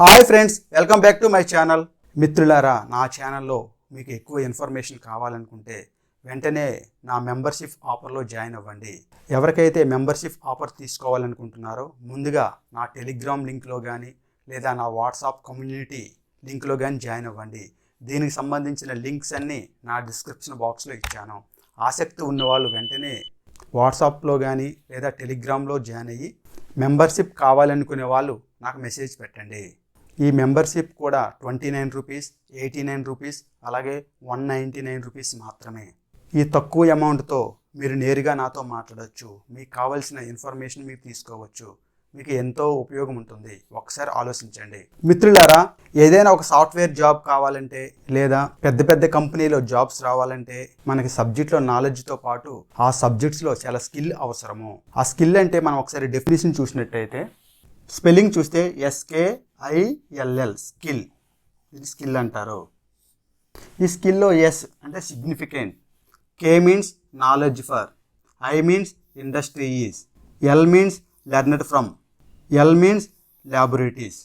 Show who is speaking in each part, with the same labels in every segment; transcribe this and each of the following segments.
Speaker 1: Hi friends welcome back to my channel. మిత్రులారా నా ఛానల్లో మీకు ఎక్కువ ఇన్ఫర్మేషన్ కావాలనుకుంటే వెంటనే నా మెంబర్షిప్ ఆఫర్లో జాయిన్ అవ్వండి. ఎవరికైతే మెంబర్షిప్ ఆఫర్ తీసుకోవాలనుకుంటున్నారో ముందుగా నా టెలిగ్రామ్ లింక్లో కానీ లేదా నా వాట్సాప్ కమ్యూనిటీ లింక్లో కానీ జాయిన్ అవ్వండి. దీనికి సంబంధించిన లింక్స్ అన్నీ నా డిస్క్రిప్షన్ బాక్స్లో ఇచ్చాను. ఆసక్తి ఉన్నవాళ్ళు వెంటనే వాట్సాప్లో కానీ లేదా టెలిగ్రామ్లో జాయిన్ అయ్యి మెంబర్షిప్ కావాలనుకునే వాళ్ళు నాకు మెసేజ్ పెట్టండి. ఈ మెంబర్షిప్ కూడా twenty nine rupees eighty nine rupees అలాగే వన్ నైంటీ నైన్ రూపీస్ మాత్రమే. ఈ తక్కువ అమౌంట్తో మీరు నేరుగా నాతో మాట్లాడవచ్చు మీకు కావాల్సిన ఇన్ఫర్మేషన్ మీరు తీసుకోవచ్చు. మీకు ఎంతో ఉపయోగం ఉంటుంది. ఒకసారి ఆలోచించండి. మిత్రులారా ఏదైనా ఒక సాఫ్ట్వేర్ జాబ్ కావాలంటే లేదా పెద్ద పెద్ద కంపెనీలో జాబ్స్ రావాలంటే మనకి సబ్జెక్ట్లో నాలెడ్జ్తో పాటు ఆ సబ్జెక్ట్స్లో చాలా స్కిల్ అవసరము. ఆ స్కిల్ అంటే మనం ఒకసారి డెఫినేషన్ చూసినట్టయితే స్పెల్లింగ్ చూస్తే ఎస్కేఐఎల్ఎల్ స్కిల్. ఇది స్కిల్ అంటారు. ఈ స్కిల్లో ఎస్ అంటే significant K means knowledge for I means industry is L means learned from L means laboratories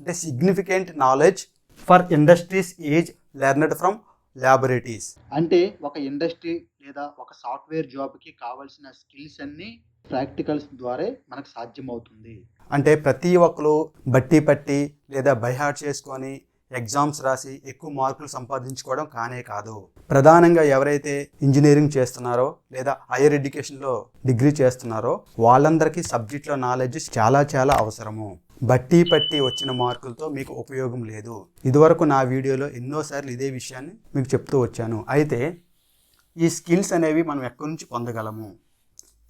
Speaker 1: అంటే significant knowledge for industries is learned from laboratories
Speaker 2: అంటే ఒక ఇండస్ట్రీ లేదా ఒక సాఫ్ట్వేర్ జాబ్కి కావాల్సిన స్కిల్స్ అన్నీ ప్రాక్టికల్స్ ద్వారా మనకు సాధ్యమవుతుంది.
Speaker 1: అంటే ప్రతి ఒక్కరు బట్టి పట్టి లేదా బైహార్ట్ చేసుకొని ఎగ్జామ్స్ రాసి ఎక్కువ మార్కులు సంపాదించుకోవడం కానే కాదు. ప్రధానంగా ఎవరైతే ఇంజనీరింగ్ చేస్తున్నారో లేదా హైయర్ ఎడ్యుకేషన్లో డిగ్రీ చేస్తున్నారో వాళ్ళందరికీ సబ్జెక్ట్లో నాలెడ్జ్ చాలా చాలా అవసరము. బట్టి పట్టి వచ్చిన మార్కులతో మీకు ఉపయోగం లేదు. ఇదివరకు నా వీడియోలో ఎన్నోసార్లు ఇదే విషయాన్ని మీకు చెప్తూ వచ్చాను. అయితే ఈ స్కిల్స్ అనేవి మనం ఎక్కడి నుంచి పొందగలము?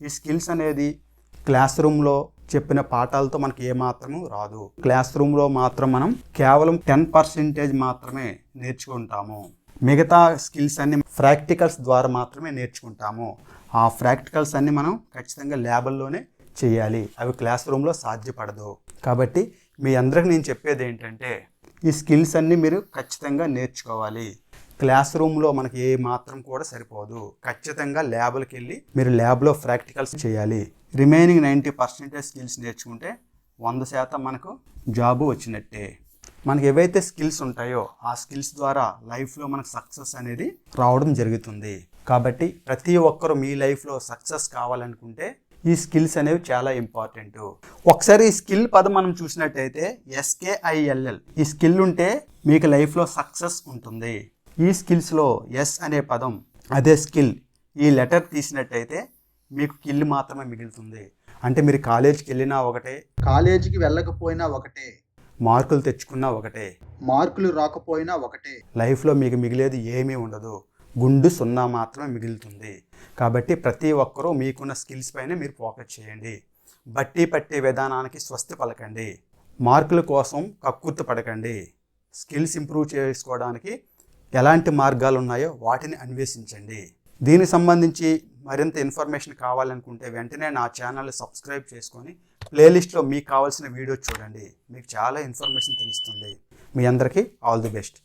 Speaker 1: ఈ స్కిల్స్ అనేది క్లాస్ రూమ్లో చెప్పిన పాఠాలతో మనకి ఏమాత్రము రాదు. క్లాస్ రూమ్లో మాత్రం మనం కేవలం టెన్ పర్సెంటేజ్ మాత్రమే నేర్చుకుంటాము. మిగతా స్కిల్స్ అన్ని ప్రాక్టికల్స్ ద్వారా మాత్రమే నేర్చుకుంటాము. ఆ ప్రాక్టికల్స్ అన్ని మనం ఖచ్చితంగా ల్యాబుల్లోనే చేయాలి. అవి క్లాస్ రూమ్లో సాధ్యపడదు. కాబట్టి మీ అందరికి నేను చెప్పేది ఏంటంటే ఈ స్కిల్స్ అన్నీ మీరు ఖచ్చితంగా నేర్చుకోవాలి. క్లాస్ రూమ్లో మనకి ఏ మాత్రం కూడా సరిపోదు. ఖచ్చితంగా ల్యాబ్కి వెళ్ళి మీరు ల్యాబ్లో ప్రాక్టికల్స్ చేయాలి. రిమైనింగ్ నైంటీ పర్సెంటేజ్ స్కిల్స్ నేర్చుకుంటే వంద శాతం మనకు జాబు వచ్చినట్టే. మనకి ఏవైతే స్కిల్స్ ఉంటాయో ఆ స్కిల్స్ ద్వారా లైఫ్లో మనకు సక్సెస్ అనేది రావడం జరుగుతుంది. కాబట్టి ప్రతి ఒక్కరు మీ లైఫ్లో సక్సెస్ కావాలనుకుంటే ఈ స్కిల్స్ అనేవి చాలా ఇంపార్టెంట్. ఒకసారి ఈ స్కిల్ పదం మనం చూసినట్టయితే ఎస్కేఐఎల్ఎల్ ఈ స్కిల్ ఉంటే మీకు లైఫ్లో సక్సెస్ ఉంటుంది. ఈ స్కిల్స్లో ఎస్ అనే పదం అదే స్కిల్ ఈ లెటర్ తీసినట్టయితే మీకు కిల్ మాత్రమే మిగులుతుంది. అంటే మీరు కాలేజీకి వెళ్ళినా ఒకటే
Speaker 2: కాలేజీకి వెళ్ళకపోయినా ఒకటే
Speaker 1: మార్కులు తెచ్చుకున్నా ఒకటే
Speaker 2: మార్కులు రాకపోయినా ఒకటే.
Speaker 1: లైఫ్లో మీకు మిగిలేది ఏమీ ఉండదు. గుండు సున్నా మాత్రమే మిగులుతుంది. కాబట్టి ప్రతి ఒక్కరూ మీకున్న స్కిల్స్ పైన మీరు ఫోకస్ చేయండి. బట్టి పట్టే విధానానికి స్వస్తి పలకండి. మార్కుల కోసం కక్కుర్తి పడకండి. స్కిల్స్ ఇంప్రూవ్ చేసుకోవడానికి ఎలాంటి మార్గాలు ఉన్నాయో వాటిని అన్వేషించండి. దీనికి సంబంధించి మరింత ఇన్ఫర్మేషన్ కావాలనుకుంటే వెంటనే నా ఛానల్ సబ్స్క్రైబ్ చేసుకొని ప్లేలిస్ట్లో మీకు కావాల్సిన వీడియో చూడండి. మీకు చాలా ఇన్ఫర్మేషన్ తెలుస్తుంది. మీ అందరికీ ఆల్ ది బెస్ట్.